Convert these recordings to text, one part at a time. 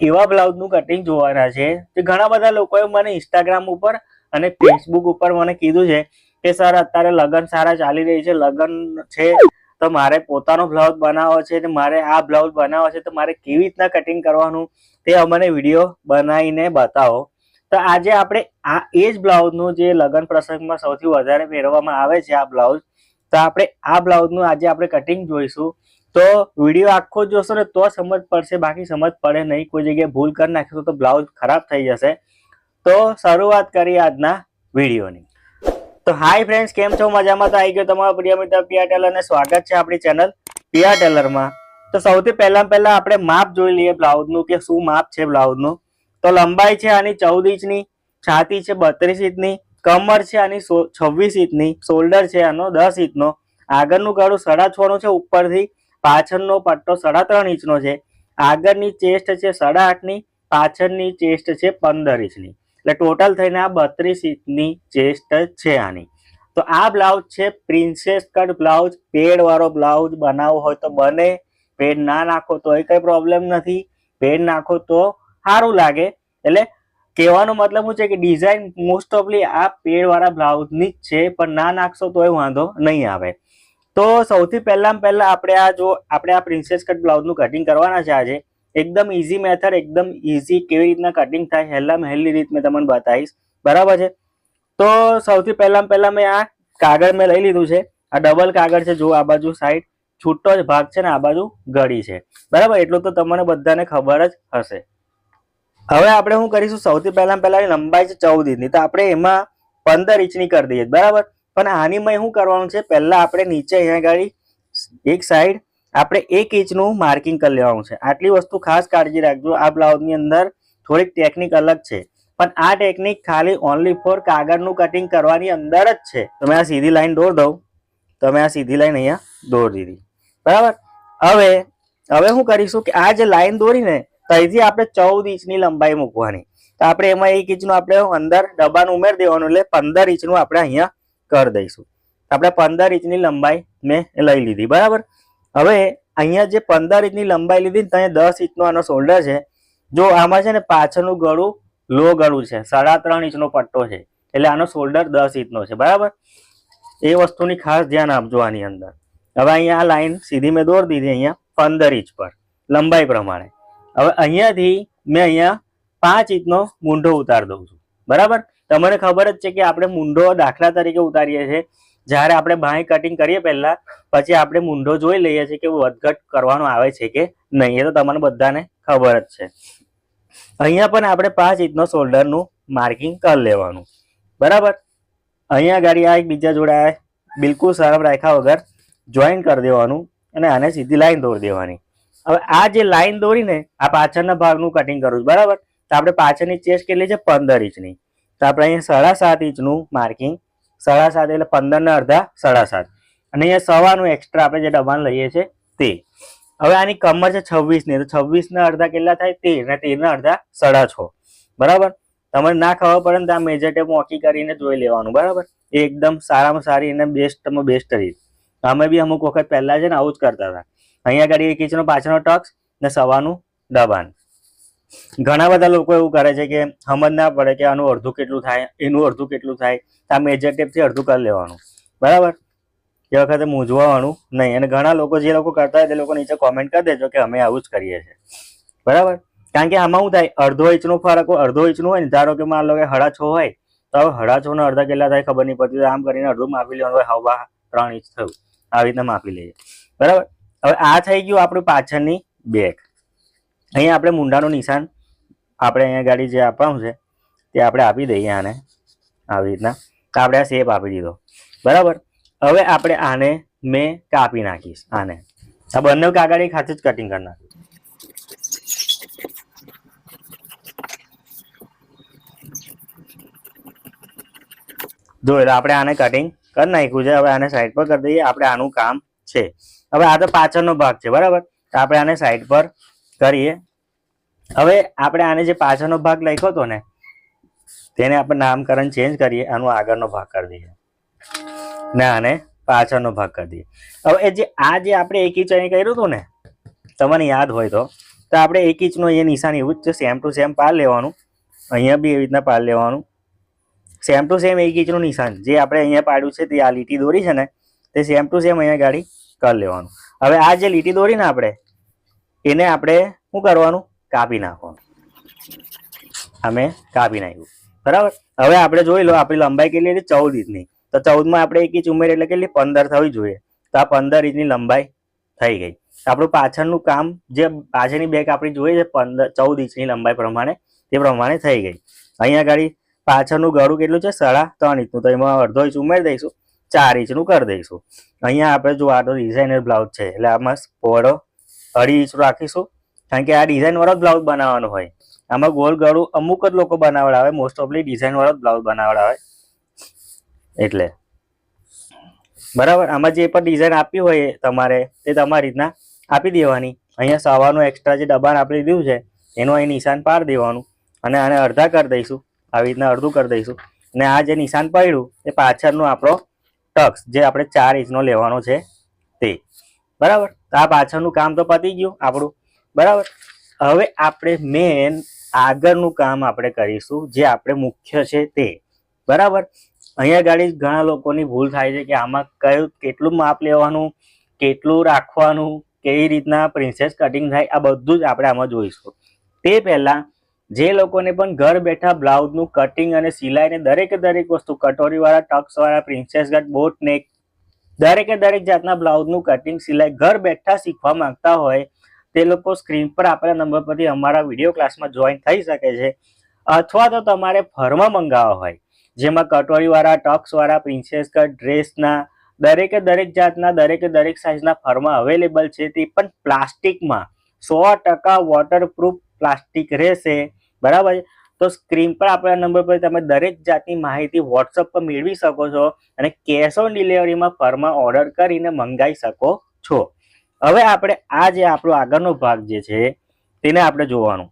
એવા બ્લાઉઝનું કટિંગ જોવાના છે કે ઘણા બધા લોકોએ મને ઇન્સ્ટાગ્રામ ઉપર અને ફેસબુક ઉપર મને કીધું છે કે, સર, અત્યારે લગ્ન સારા ચાલી રહી છે, લગ્ન છે, તો મારે પોતાનો બ્લાઉઝ બનાવવો છે ને મારે આ બ્લાઉઝ બનાવવો છે, તો મારે કેવી રીતના કટિંગ કરવાનું? તે અમને વીડિયો બનાવીને બતાવો. તો આજે આપણે આ એ જ બ્લાઉઝનું જે લગ્ન પ્રસંગમાં સૌથી વધારે પહેરવામાં આવે છે આ બ્લાઉઝ, તો આપણે આ બ્લાઉઝનું આજે આપણે કટિંગ જોઈશું. તો વીડિયો આખો જોશો ને તો સમજ પડશે, બાકી સમજ પડે નહીં. કોઈ જગ્યાએ ભૂલ કરી નાખીશું તો બ્લાઉઝ ખરાબ થઈ જશે. તો શરૂઆત કરીએ આજના વિડીયોની. તો હાય ફ્રેન્ડ્સ કેમ છો? મજામાં તો આવી ગયો તમારો પ્રિય મિત્ર પિયા ટેલરને સ્વાગત છે આપણી ચેનલ પિયા ટેલરમાં. તો સૌથી પહેલા પહેલા આપણે માપ જોઈ લઈએ બ્લાઉઝનું કે શું માપ છે બ્લાઉઝનું. તો લંબાઈ છે આની ચૌદ ઇંચની, છાતી છે બત્રીસ ઇંચની, કમર છે આની છવ્વીસ ઇંચની, શોલ્ડર છે આનો દસ ઇંચનો. આગળનું ગાળું સાડા છ નું છે ઉપરથી પાછળનો પટ્ટો સાડા ત્રણ ઇંચનો છે. આગળની ચેસ્ટ છે સાડા આઠની, પાછળની ચેસ્ટ છે પંદર ઇંચની. એટલે ટોટલ થઈને આ બત્રીસ ઇંચની ચેસ્ટ છે આની. તો આ બ્લાઉઝ છે પ્રિન્સેસ કટ બ્લાઉઝ. પેડ વાળો બ્લાઉઝ બનાવવો હોય તો બને. પેડ ના નાખો તો એ કઈ પ્રોબ્લેમ નથી. પેડ નાખો તો સારું લાગે. એટલે કહેવાનો મતલબ શું છે કે ડિઝાઇન મોસ્ટ ઓફલી આ પેડ વાળા બ્લાઉઝની જ છે, પણ ના નાખશો તો એ વાંધો નહીં આવે. તો સૌથી પહેલાં પહેલા આપણે આ જો, આપણે આ પ્રિન્સેસ કટ બ્લાઉઝનું કટિંગ કરવાના છે આજે. એકદમ ઇઝી મેથડ એકદમ ઇઝી કેવી રીતના કટિંગ થાય હેલ્લા હેલ્લી રીત મેં તમને બતાવીશ. બરાબર છે? તો સૌથી પહેલાં પહેલા મેં આ કાગળ મેં લઈ લીધું છે. આ ડબલ કાગળ છે, જો આ બાજુ સાઈડ છૂટો જ ભાગ છે ને, આ બાજુ ગળી છે. બરાબર? એટલું તો તમને બધાને ખબર જ હશે. હવે આપણે શું કરીશું? સૌથી પહેલા પહેલા લંબાઈ છે ચૌદ ઇંચની તો આપણે એમાં પંદર ઇંચની કરી દઈએ. બરાબર? પણ આનીમાં શું કરવાનું છે? પહેલાં આપણે નીચે અહીંયા ગાડી, એક સાઈડ આપણે એક ઇંચનું માર્કિંગ કરી લેવાનું છે. આટલી વસ્તુ ખાસ કાળજી રાખજો. આ બ્લાઉઝની અંદર થોડીક ટેકનિક અલગ છે. પણ આ ટેકનિક ખાલી ઓનલી ફોર કાગળનું કટિંગ કરવાની અંદર જ છે. તમે આ સીધી લાઈન દોર દઉં. તમે આ સીધી લાઈન અહીંયા દોર દીધી. બરાબર? હવે હવે શું કરીશું કે આ જે લાઈન દોરીને, ત્યાંથી આપણે ચૌદ ઇંચની લંબાઈ મૂકવાની. તો આપણે એમાં એક ઇંચનું આપણે અંદર ડબ્બાનું ઉમેરી દેવાનું એટલે પંદર ઇંચનું આપણે અહીંયા કરી દઈશું. આપણે પંદર ઇંચની લંબાઈ મેં લઈ લીધી, બરાબર? હવે અહીંયા જે પંદર ઇંચની લંબાઈ લીધી ત્યાં દસ ઇંચનો આનો શોલ્ડર છે. જો આમાં છે ને પાછળનું ગળું લો ગળું છે, સાડા ત્રણ ઇંચનો પટ્ટો છે, એટલે આનો શોલ્ડર દસ ઇંચનો છે, બરાબર? એ વસ્તુની ખાસ ધ્યાન આપજો આની અંદર. હવે અહીંયા આ લાઈન સીધી મેં દોર દીધી અહીંયા પંદર ઇંચ પર, લંબાઈ પ્રમાણે. હવે અહીંયાથી મેં અહીંયા પાંચ ઇંચનો મૂંઢો ઉતાર દઉં છું, બરાબર? તમને ખબર જ છે કે આપણે મૂંઢો દાખલા તરીકે ઉતારીએ છીએ. જ્યારે આપણે બાંય કટિંગ કરીએ પહેલા, પછી આપણે મૂંઢો જોઈ લઈએ છીએ કે વધઘટ કરવાનો આવે છે કે નહીં. એ તો તમને બધાને ખબર જ છે. અહીંયા પણ આપણે પાંચ ઇંચનો શોલ્ડરનું માર્કિંગ કરી લેવાનું. બરાબર? અહીંયા ગાડી આ બીજા જોડે બિલકુલ સરમ રાખ્યા વગર જોઈન કરી દેવાનું અને આને સીધી લાઈન દોરી દેવાની. હવે આ જે લાઈન દોરીને આ પાછળના ભાગનું કટિંગ કરવું બરાબર? તો આપણે પાછળની ચેસ્ટ કેટલી છે? પંદર ઇંચની. તો આપણે અહીંયા સાડા સાત ઇંચનું માર્કિંગ, સાડા સાત એટલે પંદર ને અડધા સાડા સાત. અને અહીંયા સવાનું એક્સ્ટ્રા આપણે જે ડબ્બાને લઈએ છીએ તે. હવે આની કમર છે છવ્વીસની, તો છવ્વીસના અડધા કેટલા થાય? તેર, ને તેરના અડધા સાડા છ. બરાબર? તમારે ના ખબર પડે ને તો આ મેજર ટેપ મોકી કરીને જોઈ લેવાનું, બરાબર? એ એકદમ સારામાં સારી અને બેસ્ટમાં બેસ્ટ રીત. અમે બી અમુક વખત પહેલાં છે ને આવું જ કરતા હતા. અહીંયા આગળ એક ઇંચનો પાછળનો ટક્સ ને સવાનું દબાણ. ઘણા બધા લોકો એવું કરે છે કે સમજ ના પડે કે આનું અડધું કેટલું થાય, એનું અડધું કેટલું થાય, તો આ મેજર ટેપથી અડધું કરી લેવાનું. બરાબર? એ વખતે મૂંઝવાનું નહીં. અને ઘણા લોકો જે લોકો કરતા હોય તે લોકો નીચે કોમેન્ટ કરી દેજો કે અમે આવું જ કરીએ છીએ. બરાબર? કારણ કે આમાં શું થાય? અડધો ઇંચનો ફરક હોય, અડધો ઇંચનું હોય ને, ધારો કે માન લો કે હડા છો હોય, તો હવે હડા છ અડધા કેટલા થાય ખબર નહીં પડતી. આમ કરીને અડધું માપી લેવાનું હોય, હવા ત્રણ ઇંચ થયું. આવી રીતના માપી લઈએ. બરાબર? હવે આ થઈ ગયું આપણું પાછળની બેક અહીંયા આપણે મુંડાનું નિશાન આપણે અહીંયા ગાડી જે આપવાનું છે તે આપણે આપી દઈએ આને આવી રીતના. તો આપણે આ શેપ આપી દીધો. બરાબર? હવે આપણે આને મેં કાપી નાખીશ આને. આ બંને કાગળ ખાતે જ કટિંગ કરી નાખીશ. જો એટલે આપણે આને કટિંગ કરી નાખ્યું છે. હવે આને સાઈડ પર કરી દઈએ. આપણે આનું કામ છે. હવે આ તો પાછળનો ભાગ છે. બરાબર? તો આપણે આને સાઈડ પર કરીએ. હવે આપણે આને જે પાછળનો ભાગ લખ્યો હતો ને, તેને આપણે નામકરણ ચેન્જ કરીએ, આનો આગળનો ભાગ કરી દઈએ. ને આને પાછળનો ભાગ કરી દઈએ. હવે એ જે, આ જે આપણે એક ઇંચ અહીં કર્યું હતું ને, તમને યાદ હોય તો તો આપણે એક ઇંચનો અહીંયા નિશાન એવું જ છે સેમ ટુ સેમ પાર લેવાનું. અહીંયા બી એવી રીતના પાર લેવાનું. સેમ ટુ સેમ એક ઇંચનું નિશાન, જે આપણે અહીંયા પાડ્યું છે તે આ લીટી દોરી છે ને, તે સેમ ટુ સેમ અહીંયા ગાડી કરી લેવાનું. હવે આ જે લીટી દોરી ને આપણે એને આપણે શું કરવાનું? કાપી નાખવાનું. અમે કાપી નાખ્યું. બરાબર? હવે આપણે જોઈ લો, આપણી લંબાઈ કેટલી હતી? ચૌદ ઇંચની. તો ચૌદમાં આપણે એક ઇંચ ઉમેર એટલે કેટલી? પંદર થવી જોઈએ. તો આ પંદર ઇંચની લંબાઈ થઈ ગઈ. આપણું પાછળનું કામ જે પાછળની બેગ આપણી જોઈએ છે, પંદર, ચૌદ ઇંચની લંબાઈ પ્રમાણે, તે પ્રમાણે થઈ ગઈ. અહીંયા ગાડી પાછળનું ગળું કેટલું છે? સાડા ત્રણ ઇંચનું. તો એમાં અડધો ઇંચ ઉમેરી દઈશું, ચાર ઇંચનું કરી દઈશું. અહીંયા આપણે જો આ તો ડિઝાઇનર બ્લાઉઝ છે, એટલે આમાં પહોળો અઢી ઇંચ રાખીશું. કારણ કે આ ડિઝાઇન વાળો જ બ્લાઉઝ બનાવવાનો હોય. આમાં ગોલ ગળું અમુક જ લોકો બનાવડાવે. મોસ્ટ ઓફલી ડિઝાઇન વાળો જ બ્લાઉઝ બનાવડાવે. એટલે. બરાબર? આમાં જે પણ ડિઝાઇન આપી હોય તમારે તે તમારી રીતના આપી દેવાની. અહીંયા સવારનું એક્સ્ટ્રા જે દબાણ આપણે દીધું છે, એનું અહીં નિશાન પાડી દેવાનું. અને આને અડધા કરી દઈશું. આવી રીતના અડધું કરી દઈશું. અને આ જે નિશાન પડ્યું, એ પાછળનો આપણો ટક્સ જે આપણે ચાર ઇંચનો લેવાનો છે તે. બરાબર? તો આ પાછળનું કામ તો પતી ગયું આપણું. બરાબર? હવે આપણે મેન આગળનું કામ આપણે કરીશું, જે આપણે મુખ્ય છે તે. બરાબર? અહીંયા ગાડી ઘણા લોકોની ભૂલ થાય છે કે આમાં કયું, કેટલું માપ લેવાનું, કેટલું રાખવાનું, કેવી રીતના પ્રિન્સેસ કટિંગ થાય, આ બધું જ આપણે આમાં જોઈશું. તે પહેલા જે લોકોને પણ ઘર બેઠા બ્લાઉઝનું કટિંગ અને સિલાઈને દરેક દરેકે વસ્તુ, કટોરીવાળા ટક્સવાળા પ્રિન્સેસ કટ બોટ નેક દરેકે દરેક જાતના બ્લાઉઝનું કટિંગ સિલાઈ, ઘર બેઠા શીખવા માંગતા હોય, તે લોકો સ્ક્રીન પર આપેલા નંબર પરથી અમારા વીડિયો ક્લાસમાં જોઈન થઈ શકે છે. અથવા તો તમારે ફરમાં મંગાવવા હોય, જેમાં કટોરીવાળા, ટક્સવાળા પ્રિન્સેસ કટ ડ્રેસના દરેકે દરેક જાતના, દરેકે દરેક સાઇઝના ફરમાં અવેલેબલ છે. તે પણ પ્લાસ્ટિકમાં સો ટકા વોટરપ્રૂફ પ્લાસ્ટિક રહેશે. બરાબર તો સ્ક્રીન પર આપેલા નંબર પર તમે દરેક જાતની માહિતી વોટ્સઅપ પર મેળવી શકો છો અને કેશ ઓન ડિલિવરીમાં ફરમાં ઓર્ડર કરીને મંગાવી શકો છો. હવે આપણે આ જે આપણો આગળનો ભાગ જે છે, તેને આપણે જોવાનું.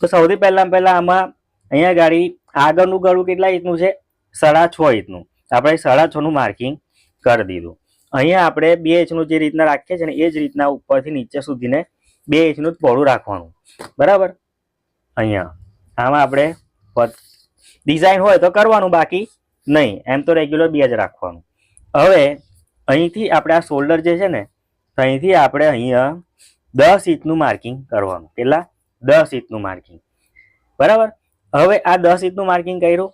તો સૌથી પહેલા પહેલા આમાં અહીંયા ગાડી આગળનું ગળું કેટલા ઇંચનું છે? સાડા છ ઇંચનું. આપણે સાડા છનું માર્કિંગ કરી દીધું. અહીંયા આપણે બે ઇંચનું જે રીતના રાખીએ છીએ ને એ જ રીતના ઉપરથી નીચે સુધીને બે ઇંચનું જ પહોળું રાખવાનું. બરાબર? અહીંયા. આમાં આપણે ડિઝાઇન હોય તો કરવાનું, બાકી નહીં. એમ તો રેગ્યુલર બે જ રાખવાનું. હવે અહીંથી આપણે આ શોલ્ડર જે છે ને, તો અહીંથી આપણે અહીંયા દસ ઇંચનું માર્કિંગ કરવાનું. કેટલા? દસ ઇંચનું માર્કિંગ બરાબર? હવે આ દસ ઇંચનું માર્કિંગ કર્યું.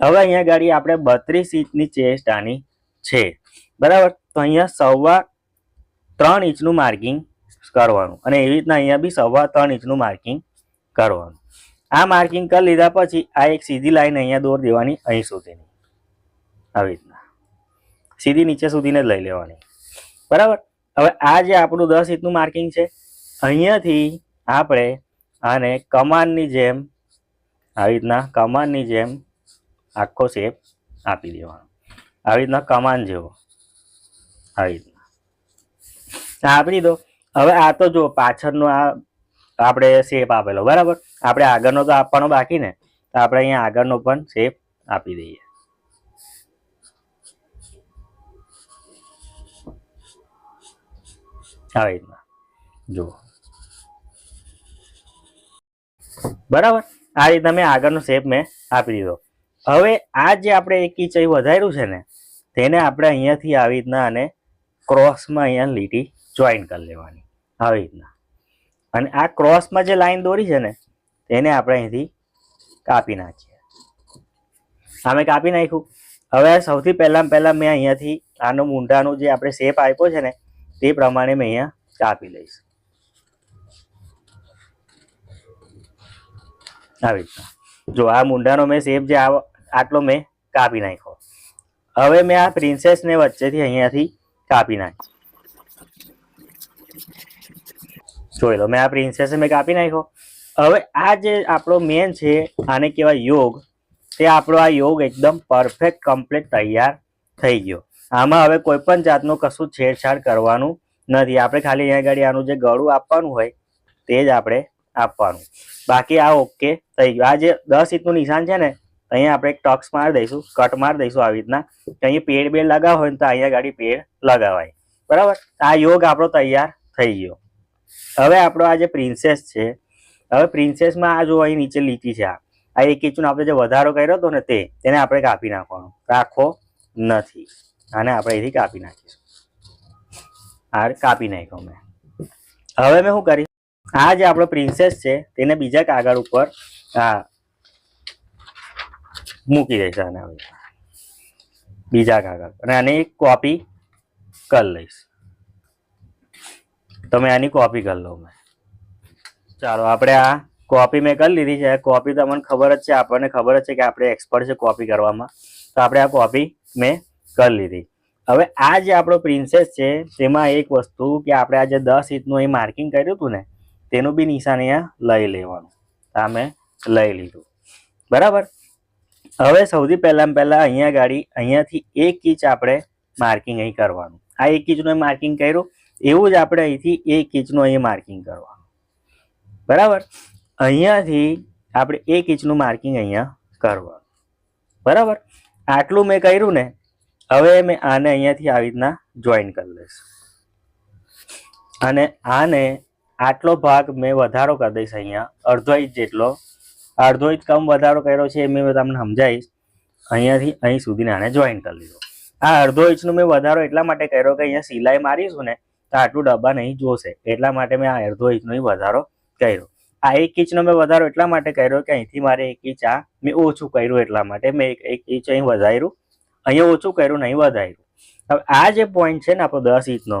હવે અહીંયા ગાડી આપણે બત્રીસ ઇંચની ચેસ્ટ આની છે. બરાબર? તો અહીંયા સવા ત્રણ ઇંચનું માર્કિંગ કરવાનું. અને એવી રીતના અહીંયા બી સવા ત્રણ ઇંચનું માર્કિંગ કરવાનું. આ માર્કિંગ કરી લીધા પછી આ એક સીધી લાઈન અહીંયા દોર દેવાની અહીં સુધીની. આવી રીતના. સીધી નીચે સુધીને જ લઈ લેવાની. બરાબર? હવે આ જે આપણું દસ ઇંચનું માર્કિંગ છે, અહીંયાથી આપણે આને કમાનની જેમ, આવી રીતના કમાનની જેમ આખો શેપ આપી દેવાનો. આવી રીતના કમાન જેવો. આવી રીતના. આપી દો હવે આ તો જો પાછળનો આ આપણે શેપ આપેલો. બરાબર? આપણે આગળનો તો આપવાનો બાકી ને, તો આપણે અહીંયા આગળનો પણ શેપ આપી દઈએ. આવી રીતના. જુઓ. બરાબર? આ રીતના મેં આગળનો શેપ મેં આપી દીધો. હવે આ જે આપણે એક ઇંચ વધાર્યું છે ને, તેને આપણે અહીંયાથી આવી રીતના અને ક્રોસમાં અહીંયા લીટી જોઈન કરી લેવાની. આવી રીતના. અને આ ક્રોસમાં જે લાઈન દોરી છે ને તેને આપણે અહીંથી કાપી નાખીએ. સામે કાપી નાખ્યું. હવે સૌથી પહેલાં પહેલાં મેં અહીંયાથી આનો મૂંઢાનો જે આપણે શેપ આપ્યો છે ને, તે પ્રમાણે મેં અહીંયા કાપી લઈશ. આવી રીતના. જો આ મૂંઢાનો મેં શેપ જે આટલો મેં કાપી નાખ્યો. હવે મેં આ પ્રિન્સેસને વચ્ચેથી અહીંયાથી કાપી નાખી જોઈ લો, મેં આ પ્રિન્સેસ મેં કાપી નાખ્યો. હવે આ જે આપણો મેન છે, આને કહેવાય યોગ. તે આપણો આ યોગ એકદમ પરફેક્ટ કમ્પ્લીટ તૈયાર થઈ ગયો. આમાં હવે કોઈ પણ જાતનું કશું છેડછાડ કરવાનું નથી. આપણે ખાલી અહીંયા આગળ આનું જે ગળું આપવાનું હોય, તે જ આપણે આપવાનું. બાકી આ ઓકે થઈ ગયું. આ જે દસ ઇંચનું નિશાન છે ને, અહીંયા આપણે એક ટક્સ મારી દઈશું, કટ મારી દઈશું આવી રીતના. અહીંયા પેડ બેડ લગાવ હોય ને તો અહીંયા ગાડી પેડ લગાવાય. બરાબર? આ યોગ આપણો તૈયાર થઈ ગયો. હવે આપણો આ જે પ્રિન્સેસ છે હવે પ્રિન્સેસમાં આ જો અહીં નીચે લીટી છે આ. આ એક ઇંચનો આપણે જે વધારો કર્યો હતો ને તે, તેને આપણે કાપી નાખવાનો. રાખો નથી. આને આપણે અહીંથી કાપી નાખીશું. આ કાપી નાખ્યો મેં. હવે મેં શું કરીશ આ જે આપણો પ્રિન્સેસ છે, તેને બીજા કાગળ ઉપર, આ, મૂકી દઈશ આને હવે. બીજા કાગળ અને આને એક કોપી કરી લઈશ. તમે આની કોપી કરી લો મેં. ચાલો, આપણે આ કોપી મેં કરી લીધી છે. કોપી તમને ખબર જ છે, આપણને ખબર જ છે કે આપણે એક્સપર્ટ છે કોપી કરવામાં. તો આપણે આ કોપી મેં કરી લીધી. હવે આ જે આપણો પ્રિન્સેસ છે, તેમાં એક વસ્તુ કે આપણે આ જે દસ ઇંચનું અહીં માર્કિંગ કર્યું હતું ને, તેનું બી નિશાન અહીંયા લઈ લેવાનું. આ મેં લઈ લીધું. બરાબર? હવે સૌથી પહેલાં પહેલાં અહીંયા ગાડી, અહીંયાથી એક ઇંચ આપણે માર્કિંગ અહીં કરવાનું. આ એક ઇંચનું માર્કિંગ કર્યું. એવું જ આપણે અહીંથી એક ઇંચનું અહીં માર્કિંગ કરવાનું. બરાબર? અહીંયાથી આપણે એક ઇંચનું માર્કિંગ અહીંયા કરવાનું. બરાબર? આટલું મેં કર્યું ને, હવે મેં આને અહીંયાથી આવી રીતના જોઈન કરી લઈશ. અને આને આટલો ભાગ મેં વધારો કરી દઈશ અહીંયા. અડધો ઇંચ જેટલો. અડધો ઇંચ કમ વધારો કર્યો છે એ મેં તમને સમજાવીશ. અહીંયાથી અહીં સુધીને આને જોઈન કરી લીધો. આ અડધો ઇંચનો મેં વધારો એટલા માટે કર્યો કે અહીંયા સિલાઈ મારીશું ને, તો આટલું ડબ્બા નહીં જોશે. એટલા માટે મેં આ અડધો ઇંચનો વધારો કર્યો. આ એક ઇંચનો મેં વધારો એટલા માટે કર્યો કે અહીંથી મારે એક ઇંચ આ મેં ઓછું કર્યું એટલા માટે. મેં એક ઇંચ અહીં વધાર્યું. અહીંયા ઓછું કર્યું નહીં વધાર્યું. હવે આ જે પોઈન્ટ છે ને આપણો દસ ઇંચનો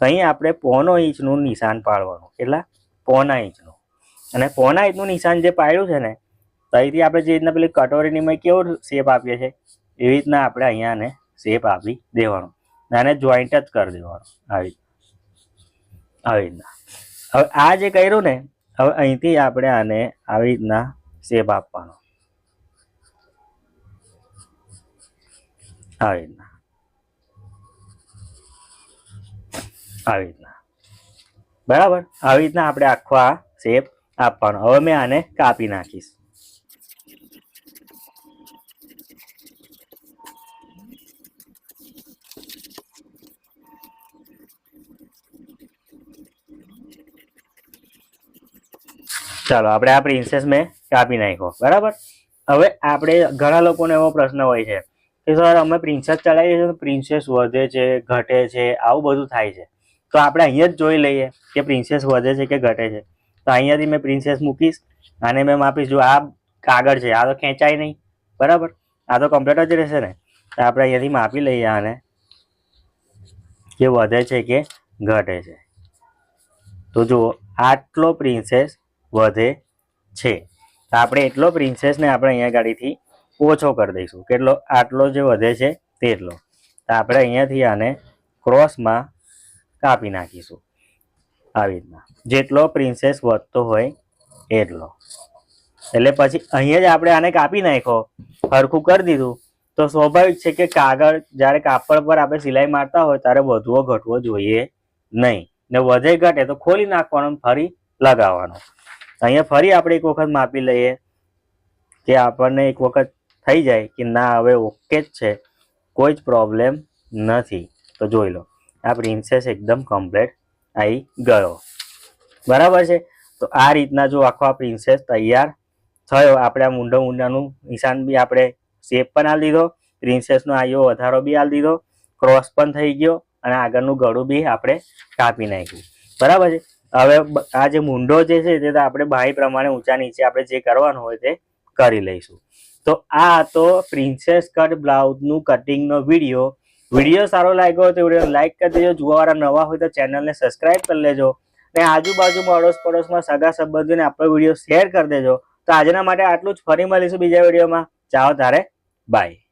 અહીં આપણે પોનો ઇંચનું નિશાન પાડવાનું, કેટલા? પોના ઇંચનું. અને પોના ઇંચનું નિશાન જે પાડ્યું છે ને, તો આપણે જે રીતના પેલી કટોરીની મેં કેવો શેપ આપીએ છીએ? એવી રીતના આપણે અહીંયાને શેપ આપી દેવાનો. અને જોઈન્ટ જ કરી દેવાનું. આવી આવી રીતના. હવે આ જે કર્યું ને, હવે અહીંથી આપણે આને આવી રીતના શેપ આપવાનો. આવી રીતના. આવી રીતના. બરાબર? આવી રીતના આપણે આખો આ શેપ આપવાનો. હવે મેં આને કાપી નાખીશ. ચાલો, આપણે આ પ્રિન્સેસ મેં કાપી નાખ્યો, બરાબર? હવે આપણે ઘણા લોકોને એવો પ્રશ્ન હોય છે કે, સર, અમે પ્રિન્સેસ ચલાવીએ છીએ પ્રિન્સેસ વધે છે, ઘટે છે, આવું બધું થાય છે. તો આપણે અહીંયા જ જોઈ લઈએ કે પ્રિન્સેસ વધે છે કે ઘટે છે. તો અહીંયાથી મેં પ્રિન્સેસ મૂકીશ અને મેં માપીશ, જો આ કાગળ છે, આ તો ખેંચાય નહીં. બરાબર? આ તો કમ્પ્લીટ જ રહેશે ને? તો આપણે અહીંયાથી માપી લઈએ આને કે વધે છે કે ઘટે છે. તો જુઓ, આટલો પ્રિન્સેસ વધે છે. તો આપણે એટલો પ્રિન્સેસને આપણે અહીંયા ગાડીથી ઓછો કરી દઈશું. કેટલો? આટલો જે વધે છે તેટલો. તો આપણે અહીંયાથી આને ક્રોસમાં કાપી નાખીશું. આવી રીતના. જેટલો પ્રિન્સેસ વધતો હોય એટલો. એટલે પછી અહીંયા જ આપણે આને કાપી નાખ્યો. હરખું કરી દીધું. તો સ્વાભાવિક છે કે કાગળ જ્યારે કાપડ પર આપણે સિલાઈ મારતા હોય ત્યારે વધવો ઘટવો જોઈએ નહીં. ને વધે ઘટે તો ખોલી નાખવાનો ફરી લગાવવાનું. અહીંયા ફરી આપણે એક વખત માપી લઈએ કે આપણને એક વખત થઈ જાય કે ના, હવે ઓકે જ છે. કોઈ જ પ્રોબ્લેમ નથી. તો જોઈ લો, આ પ્રિન્સેસ એકદમ કમ્પ્લીટ આવી ગયો. બરાબર છે? તો આ રીતના જો આખો આ પ્રિન્સેસ તૈયાર થયો, આપણે આ મૂંઢો મુંડાનું નિશાન બી આપણે શેપ પણ આલી દીધો, પ્રિન્સેસનો આયો વધારો બી આલી દીધો, ક્રોસ પણ થઈ ગયો, અને આગળનું ગળું બી આપણે કાપી નાખ્યું. બરાબર છે? હવે આ જે મૂંઢો જે છે તે આપણે બાહી પ્રમાણે ઊંચા નીચે આપણે જે કરવાનું હોય તે કરી લઈશું. તો આ તો પ્રિન્સેસ કટ બ્લાઉઝનું કટિંગનો વીડિયો વીડિયો સારો લાગ્યો હોય તો વીડિયો લાઈક કરી દેજો. જોવાવાળા નવા હોય તો ચેનલને સબસ્ક્રાઇબ કરી લેજો. અને આજુબાજુમાં અડોશ પડોશમાં સગા સંબંધીઓને આપણો વીડિયો શેર કરી દેજો. તો આજના માટે આટલું જ. ફરી મળીશું બીજા વિડીયોમાં ચાલો તારે બાય